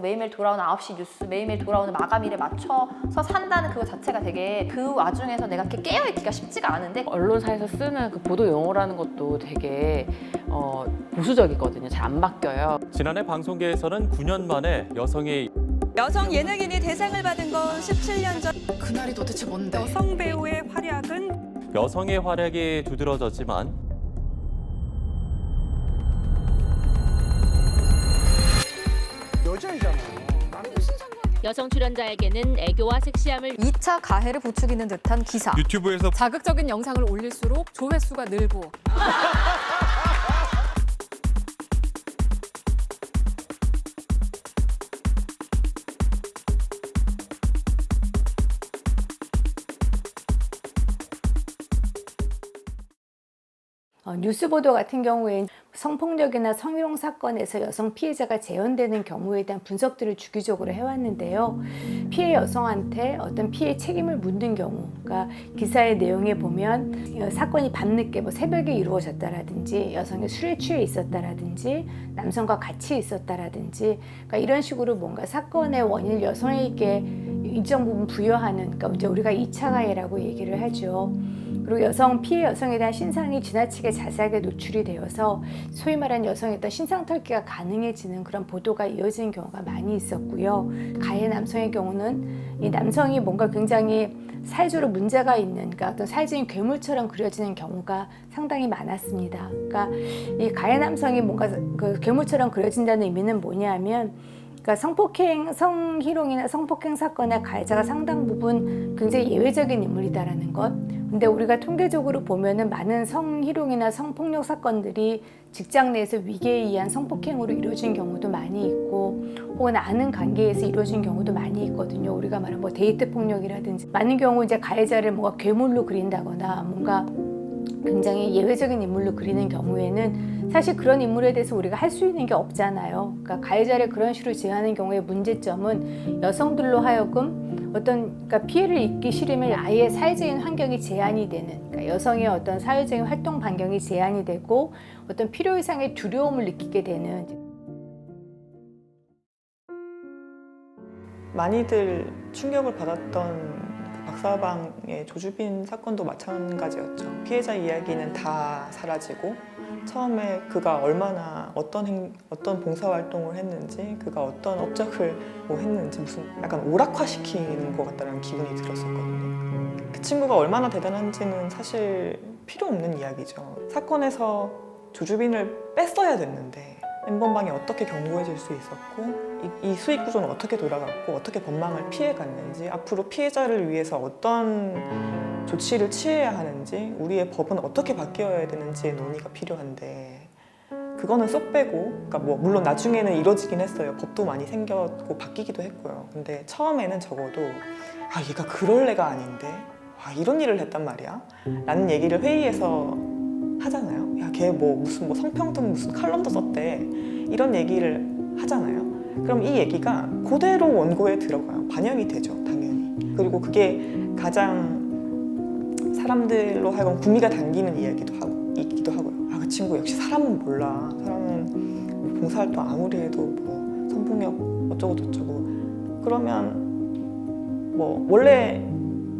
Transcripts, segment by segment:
매일매일 돌아오는 9시 뉴스, 매일매일 돌아오는 마감일에 맞춰서 산다는 그거 자체가 되게 그 와중에서 내가 이렇게 깨어있기가 쉽지가 않은데 언론사에서 쓰는 그 보도 용어라는 것도 되게 어, 보수적이거든요. 잘 안 바뀌어요. 지난해 방송계에서는 9년 만에 여성의 여성 예능인이 대상을 받은 건 17년 전 그날이 도대체 뭔데? 여성 배우의 활약은 여성의 활약이 두드러졌지만 여성 출연자에게는 애교와 섹시함을 2차 가해를 부추기는 듯한 기사. 유튜브에서 자극적인 영상을 올릴수록 조회수가 늘고 어, 뉴스 보도 같은 경우에 성폭력이나 성희롱 사건에서 여성 피해자가 재현되는 경우에 대한 분석들을 주기적으로 해왔는데요. 피해 여성한테 어떤 피해 책임을 묻는 경우, 그러니까 기사의 내용에 보면 어, 사건이 밤늦게 뭐 새벽에 이루어졌다라든지 여성이 술에 취해 있었다라든지 남성과 같이 있었다라든지 그러니까 이런 식으로 뭔가 사건의 원인을 여성에게 일정 부분 부여하는 그러니까 이제 우리가 2차 가해라고 얘기를 하죠. 그리고 여성 피해 여성에 대한 신상이 지나치게 자세하게 노출이 되어서 소위 말하는 여성의 어떤 신상 털기가 가능해지는 그런 보도가 이어지는 경우가 많이 있었고요. 가해 남성의 경우는 이 남성이 뭔가 굉장히 사회적으로 문제가 있는 그러니까 어떤 사회적인 괴물처럼 그려지는 경우가 상당히 많았습니다. 그러니까 이 가해 남성이 뭔가 그 괴물처럼 그려진다는 의미는 뭐냐면 그러니까 성폭행, 성희롱이나 성폭행 사건의 가해자가 상당 부분 굉장히 예외적인 인물이다라는 것. 근데 우리가 통계적으로 보면은 많은 성희롱이나 성폭력 사건들이 직장 내에서 위계에 의한 성폭행으로 이루어진 경우도 많이 있고, 혹은 아는 관계에서 이루어진 경우도 많이 있거든요. 우리가 말하는 뭐 데이트 폭력이라든지 많은 경우 이제 가해자를 뭔가 괴물로 그린다거나 뭔가 굉장히 예외적인 인물로 그리는 경우에는 사실 그런 인물에 대해서 우리가 할 수 있는 게 없잖아요. 그러니까 가해자를 그런 식으로 제하는 경우의 문제점은 여성들로 하여금 어떤 그러니까 피해를 입기 싫으면 아예 사회적인 환경이 제한이 되는 그러니까 여성의 어떤 사회적인 활동 반경이 제한이 되고 어떤 필요 이상의 두려움을 느끼게 되는 많이들 충격을 받았던 그 박사방의 조주빈 사건도 마찬가지였죠. 피해자 이야기는 다 사라지고 처음에 그가 얼마나 어떤 행, 어떤 봉사 활동을 했는지 그가 어떤 업적을 뭐 했는지 무슨 약간 오락화시키는 것 같다는 기분이 들었었거든요. 그 친구가 얼마나 대단한지는 사실 필요 없는 이야기죠. 사건에서 조주빈을 뺐어야 됐는데 엠번방이 어떻게 경고해줄 수 있었고 이, 이 수익 구조는 어떻게 돌아갔고 어떻게 법망을 피해갔는지 앞으로 피해자를 위해서 어떤 조치를 취해야 하는지 우리의 법은 어떻게 바뀌어야 되는지의 논의가 필요한데 그거는 쏙 빼고 그러니까 뭐 물론 나중에는 이루어지긴 했어요. 법도 많이 생겼고 바뀌기도 했고요. 근데 처음에는 적어도 아 얘가 그럴 애가 아닌데 와 이런 일을 했단 말이야? 라는 얘기를 회의에서 하잖아요 야 걔 뭐 무슨 뭐 성평등 무슨 칼럼도 썼대 이런 얘기를 하잖아요 그럼 이 얘기가 그대로 원고에 들어가요 반영이 되죠 당연히 그리고 그게 가장 사람들로 하여금 구미가 당기는 이야기도 하고 있기도 하고요. 아 그 친구 역시 사람은 몰라. 사람은 봉사활동 아무리 해도 뭐 성폭력 어쩌고 저쩌고 그러면 뭐 원래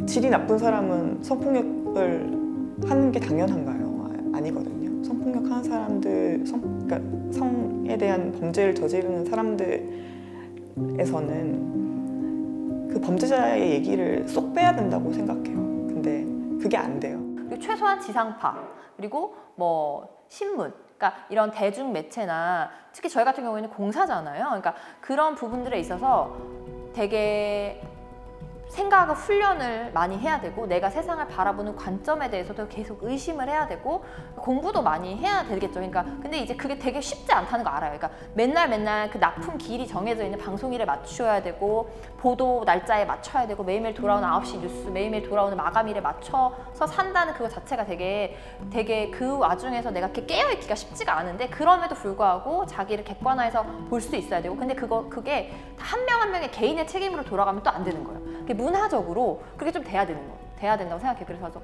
질이 나쁜 사람은 성폭력을 하는 게 당연한가요? 아, 아니거든요. 성폭력 하는 사람들, 성, 그러니까 성에 대한 범죄를 저지르는 사람들에서는 그 범죄자의 얘기를 쏙 빼야 된다고 생각해요. 근데 그게 안 돼요. 최소한 지상파 그리고 뭐 신문 그러니까 이런 대중 매체나 특히 저희 같은 경우에는 공사잖아요. 그러니까 그런 부분들에 있어서 되게 생각을 훈련을 많이 해야 되고 내가 세상을 바라보는 관점에 대해서도 계속 의심을 해야 되고 공부도 많이 해야 되겠죠. 그러니까 근데 이제 그게 되게 쉽지 않다는 거 알아요. 그러니까 맨날 맨날 그 납품 길이 정해져 있는 방송일에 맞춰야 되고 보도 날짜에 맞춰야 되고 매일매일 돌아오는 9시 뉴스 매일매일 돌아오는 마감일에 맞춰서 산다는 그거 자체가 되게 되게 그 와중에서 내가 이렇게 깨어 있기가 쉽지가 않은데 그럼에도 불구하고 자기를 객관화해서 볼 수 있어야 되고 근데 그거 그게 한 명한 명의 개인의 책임으로 돌아가면 또 안 되는 거예요. 문화적으로 그게 좀 돼야 되는 거 돼야 된다고 생각해. 요 그래서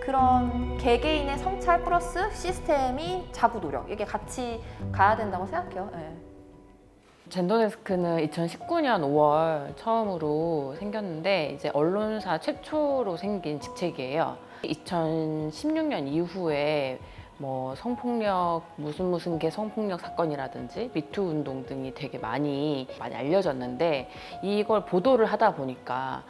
그런 개개인의 성찰 플러스 시스템이 자구 노력 이게 같이 가야 된다고 생각해요. 예. 젠더데스크는 2019년 5월 처음으로 생겼는데 이제 언론사 최초로 생긴 직책이에요. 2016년 이후에 뭐 성폭력 무슨 무슨 개 성폭력 사건이라든지 미투 운동 등이 되게 많이 많이 알려졌는데 이걸 보도를 하다 보니까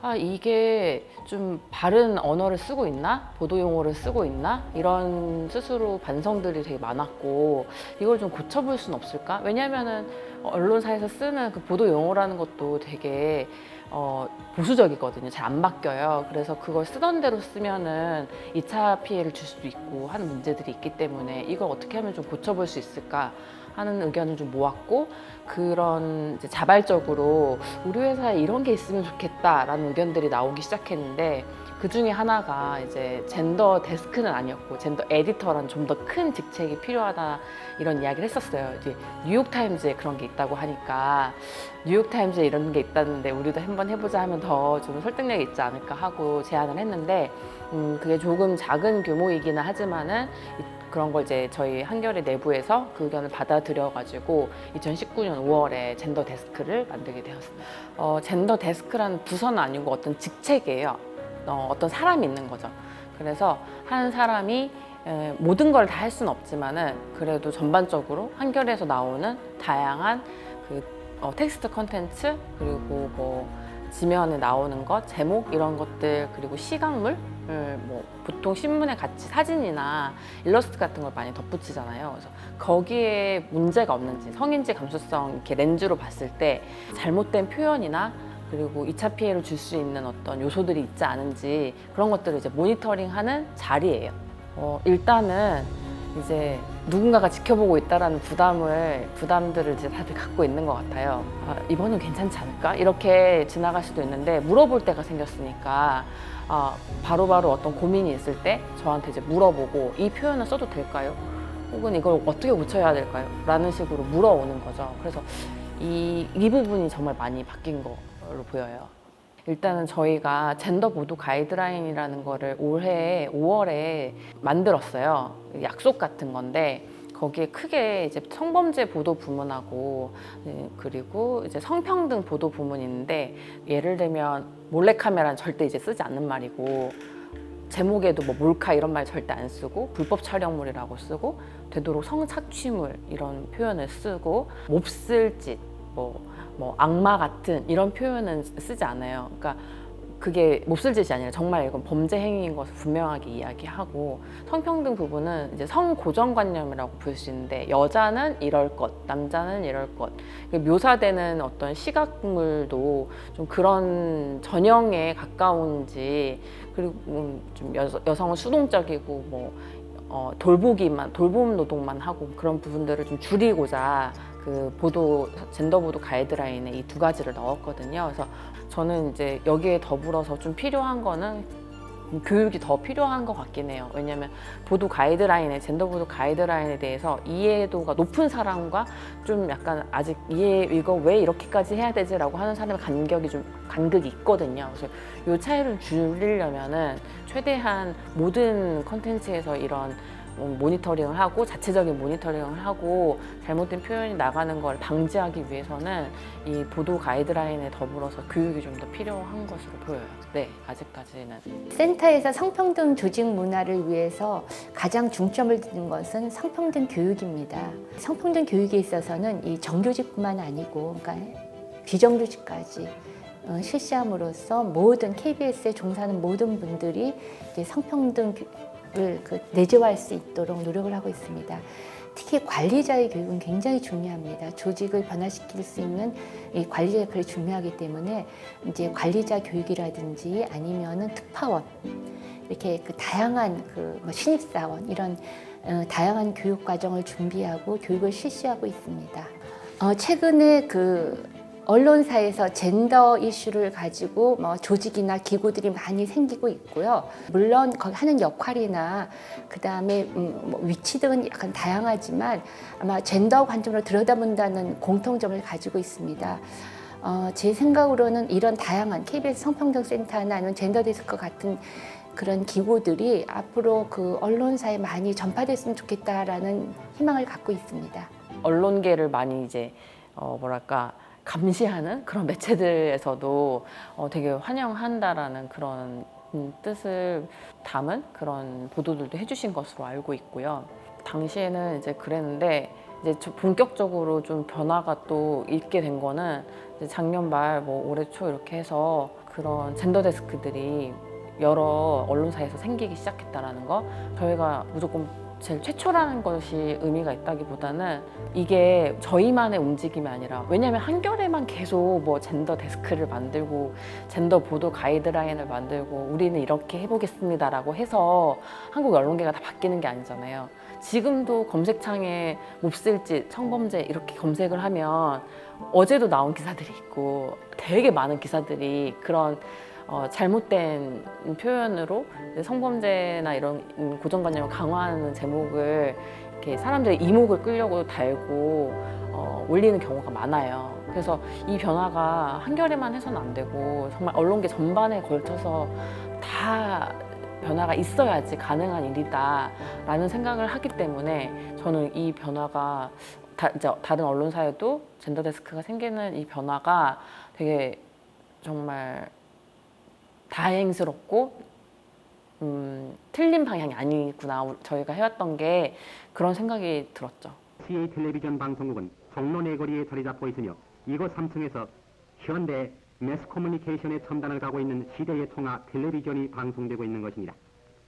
아 이게 좀 바른 언어를 쓰고 있나? 보도 용어를 쓰고 있나? 이런 스스로 반성들이 되게 많았고 이걸 좀 고쳐볼 수는 없을까? 왜냐하면은 언론사에서 쓰는 그 보도 용어라는 것도 되게 어, 보수적이거든요. 잘 안 바뀌어요. 그래서 그걸 쓰던 대로 쓰면은 2차 피해를 줄 수도 있고 하는 문제들이 있기 때문에 이걸 어떻게 하면 좀 고쳐볼 수 있을까 하는 의견을 좀 모았고 그런 자발적으로 우리 회사에 이런 게 있으면 좋겠다라는 의견들이 나오기 시작했는데 그 중에 하나가 이제 젠더 데스크는 아니었고 젠더 에디터라는 좀더 큰 직책이 필요하다 이런 이야기를 했었어요. 이제 뉴욕 타임즈에 그런 게 있다고 하니까 뉴욕 타임즈에 이런 게 있다는데 우리도 한번 해보자 하면 더 좀 설득력이 있지 않을까 하고 제안을 했는데 음, 그게 조금 작은 규모이기는 하지만은 이- 그런 걸 이제 저희 한겨레 내부에서 그 의견을 받아들여 가지고 2019년 5월에 젠더 데스크를 만들게 되었습니다. 어, 젠더 데스크라는 부서는 아니고 어떤 직책이에요. 어, 어떤 사람이 있는 거죠. 그래서 한 사람이 에, 모든 걸 다 할 수는 없지만은 그래도 전반적으로 한겨레에서 나오는 다양한 그 어, 텍스트 컨텐츠 그리고 뭐 지면에 나오는 것 제목 이런 것들 그리고 시각물 뭐 보통 신문에 같이 사진이나 일러스트 같은 걸 많이 덧붙이잖아요. 그래서 거기에 문제가 없는지 성인지 감수성 이렇게 렌즈로 봤을 때 잘못된 표현이나 그리고 2차 피해를 줄 수 있는 어떤 요소들이 있지 않은지 그런 것들을 이제 모니터링하는 자리예요. 어, 일단은 이제 누군가가 지켜보고 있다라는 부담을 부담들을 이제 다들 갖고 있는 것 같아요. 아, 이번은 괜찮지 않을까? 이렇게 지나갈 수도 있는데 물어볼 때가 생겼으니까 아, 바로바로 어떤 고민이 있을 때 저한테 이제 물어보고 이 표현을 써도 될까요? 혹은 이걸 어떻게 고쳐야 될까요? 라는 식으로 물어오는 거죠. 그래서 이, 이 부분이 정말 많이 바뀐 걸로 보여요. 일단은 저희가 젠더 보도 가이드라인이라는 거를 올해 5월에 만들었어요. 약속 같은 건데 거기에 크게 이제 성범죄 보도 부문하고 네, 그리고 이제 성평등 보도 부문이 있는데 예를 들면 몰래카메라는 절대 이제 쓰지 않는 말이고 제목에도 뭐 몰카 이런 말 절대 안 쓰고 불법 촬영물이라고 쓰고 되도록 성착취물 이런 표현을 쓰고 몹쓸 짓, 뭐, 뭐 악마 같은 이런 표현은 쓰지 않아요. 그러니까 그게 몹쓸 짓이 아니라 정말 이건 범죄 행위인 것을 분명하게 이야기하고 성평등 부분은 이제 성 고정관념이라고 볼 수 있는데 여자는 이럴 것, 남자는 이럴 것그 묘사되는 어떤 시각물도 좀 그런 전형에 가까운지 그리고 음, 좀 여, 여성은 수동적이고 뭐 어, 돌보기만 돌봄 노동만 하고 그런 부분들을 좀 줄이고자 그 보도 젠더 보도 가이드라인에 이 두 가지를 넣었거든요. 그래서 저는 이제 여기에 더불어서 좀 필요한 거는 교육이 더 필요한 것 같긴 해요. 왜냐하면 보도 가이드라인에 젠더 보도 가이드라인에 대해서 이해도가 높은 사람과 좀 약간 아직 이해 이거 왜 이렇게까지 해야 되지라고 하는 사람의 간격이 좀 간극이 있거든요. 그래서 이 차이를 줄이려면은 최대한 모든 컨텐츠에서 이런 음, 모니터링을 하고 자체적인 모니터링을 하고 잘못된 표현이 나가는 걸 방지하기 위해서는 이 보도 가이드라인에 더불어서 교육이 좀 더 필요한 것으로 보여요. 네, 아직까지는. 센터에서 성평등 조직 문화를 위해서 가장 중점을 두는 것은 성평등 교육입니다. 성평등 교육에 있어서는 이 정규직뿐만 아니고, 그러니까 비정규직까지 어, 실시함으로써 모든 KBS에 종사하는 모든 분들이 이제 성평등을 그 내재화할 수 있도록 노력을 하고 있습니다. 특히 관리자의 교육은 굉장히 중요합니다. 조직을 변화시킬 수 있는 이 관리자 역할이 중요하기 때문에 이제 관리자 교육이라든지 아니면은 특파원 이렇게 그 다양한 그뭐 신입사원 이런 어, 다양한 교육 과정을 준비하고 교육을 실시하고 있습니다. 어, 최근에 그 언론사에서 젠더 이슈를 가지고 뭐 조직이나 기구들이 많이 생기고 있고요. 물론 거기 하는 역할이나 그 다음에 음, 뭐 위치 등은 약간 다양하지만 아마 젠더 관점으로 들여다본다는 공통점을 가지고 있습니다. 어, 제 생각으로는 이런 다양한 KBS 성평등 센터나 아니면 젠더 데스크 같은 그런 기구들이 앞으로 그 언론사에 많이 전파됐으면 좋겠다라는 희망을 갖고 있습니다. 언론계를 많이 이제 어, 뭐랄까 감시하는 그런 매체들에서도 어, 되게 환영한다라는 그런 음, 뜻을 담은 그런 보도들도 해주신 것으로 알고 있고요. 당시에는 이제 그랬는데 이제 저- 본격적으로 좀 변화가 또 있게 된 거는 작년 말 뭐 올해 초 이렇게 해서 그런 젠더 데스크들이 여러 언론사에서 생기기 시작했다라는 거 저희가 무조건 제일 최초라는 것이 의미가 있다기보다는 이게 저희만의 움직임이 아니라 왜냐하면 한겨레만 계속 뭐 젠더 데스크를 만들고 젠더 보도 가이드라인을 만들고 우리는 이렇게 해보겠습니다라고 해서 한국 언론계가 다 바뀌는 게 아니잖아요. 지금도 검색창에 몹쓸짓, 성범죄 이렇게 검색을 하면 어제도 나온 기사들이 있고 되게 많은 기사들이 그런 어, 잘못된 표현으로 성범죄나 이런 음, 고정관념을 강화하는 제목을 이렇게 사람들의 이목을 끌려고 달고 어, 올리는 경우가 많아요. 그래서 이 변화가 한겨레만 해서는 안 되고 정말 언론계 전반에 걸쳐서 다 변화가 있어야지 가능한 일이다라는 생각을 하기 때문에 저는 이 변화가 다, 다른 언론사에도 젠더 데스크가 생기는 이 변화가 되게 정말 다행스럽고 음, 틀린 방향이 아니구나 저희가 해왔던 게 그런 생각이 들었죠. CA 텔레비전 방송국은 종로 내거리에 자리 잡고 있으며 이곳 3층에서 현대 매스 커뮤니케이션의 첨단을 가고 있는 시대의 통합 텔레비전이 방송되고 있는 것입니다.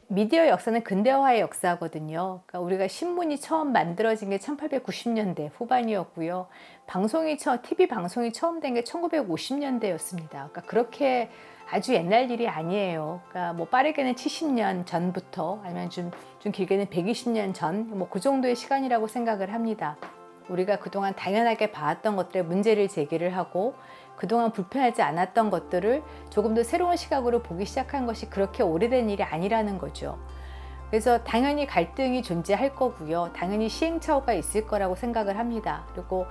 미디어 역사는 근대화의 역사거든요. 그러니까 우리가 신문이 처음 만들어진 게 1890년대 후반이었고요. 방송이 처음, TV 방송이 처음 된 게 1950년대였습니다. 그러니까 그렇게 아주 옛날 일이 아니에요. 그러니까 뭐 빠르게는 70년 전부터 아니면 좀, 좀 길게는 120년 전, 뭐 그 정도의 시간이라고 생각을 합니다. 우리가 그동안 당연하게 봐왔던 것들에 문제를 제기를 하고 그동안 불편하지 않았던 것들을 조금 더 새로운 시각으로 보기 시작한 것이 그렇게 오래된 일이 아니라는 거죠. 그래서 당연히 갈등이 존재할 거고요. 당연히 시행착오가 있을 거라고 생각을 합니다. 그리고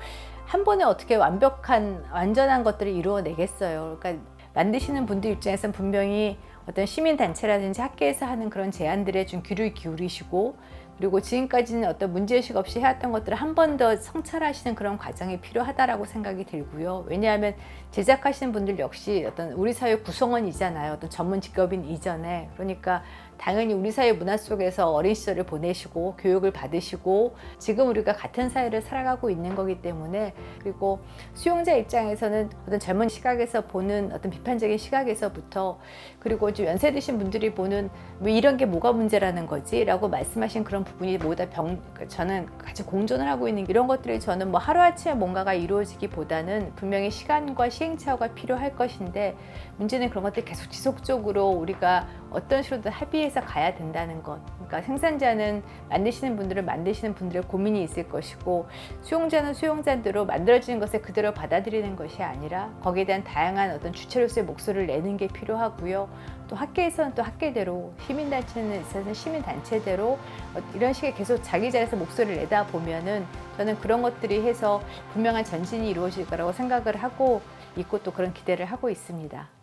한 번에 어떻게 완벽한, 완전한 것들을 이루어내겠어요. 그러니까 만드시는 분들 입장에서는 분명히 어떤 시민단체라든지 학계에서 하는 그런 제안들에 좀 귀를 기울이시고 그리고 지금까지는 어떤 문제의식 없이 해왔던 것들을 한 번 더 성찰하시는 그런 과정이 필요하다라고 생각이 들고요. 왜냐하면 제작하시는 분들 역시 어떤 우리 사회 구성원이잖아요. 어떤 전문 직업인 이전에. 그러니까 당연히 우리 사회 문화 속에서 어린 시절을 보내시고 교육을 받으시고 지금 우리가 같은 사회를 살아가고 있는 거기 때문에 그리고 수용자 입장에서는 어떤 젊은 시각에서 보는 어떤 비판적인 시각에서부터 그리고 좀 연세 드신 분들이 보는 왜 이런 게 뭐가 문제라는 거지라고 말씀하신 그런 부 분이 모두 다 병, 저는 같이 공존을 하고 있는 이런 것들이 저는 뭐 하루아침에 뭔가가 이루어지기보다는 분명히 시간과 시행착오가 필요할 것인데 문제는 그런 것들 계속 지속적으로 우리가 어떤 식으로든 합의해서 가야 된다는 것. 그러니까 생산자는 만드시는 분들은 만드시는 분들의 고민이 있을 것이고 수용자는 수용자대로 만들어지는 것을 그대로 받아들이는 것이 아니라 거기에 대한 다양한 어떤 주체로서의 목소리를 내는 게 필요하고요. 또 학계에서는 또 학계대로 시민단체는 있어서 시민단체대로 어, 이런 식의 계속 자기 자리에서 목소리를 내다 보면은 저는 그런 것들이 해서 분명한 전진이 이루어질 거라고 생각을 하고 있고 또 그런 기대를 하고 있습니다.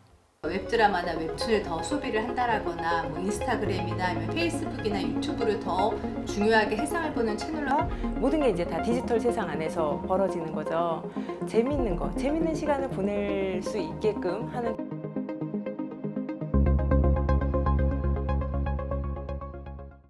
웹드라마나 웹툰을 더 소비를 한다라거나 뭐 인스타그램이나 아니면 페이스북이나 유튜브를 더 중요하게 해상을 보는 채널로 모든 게 이제 다 디지털 세상 안에서 벌어지는 거죠. 재밌는 거, 재밌는 시간을 보낼 수 있게끔 하는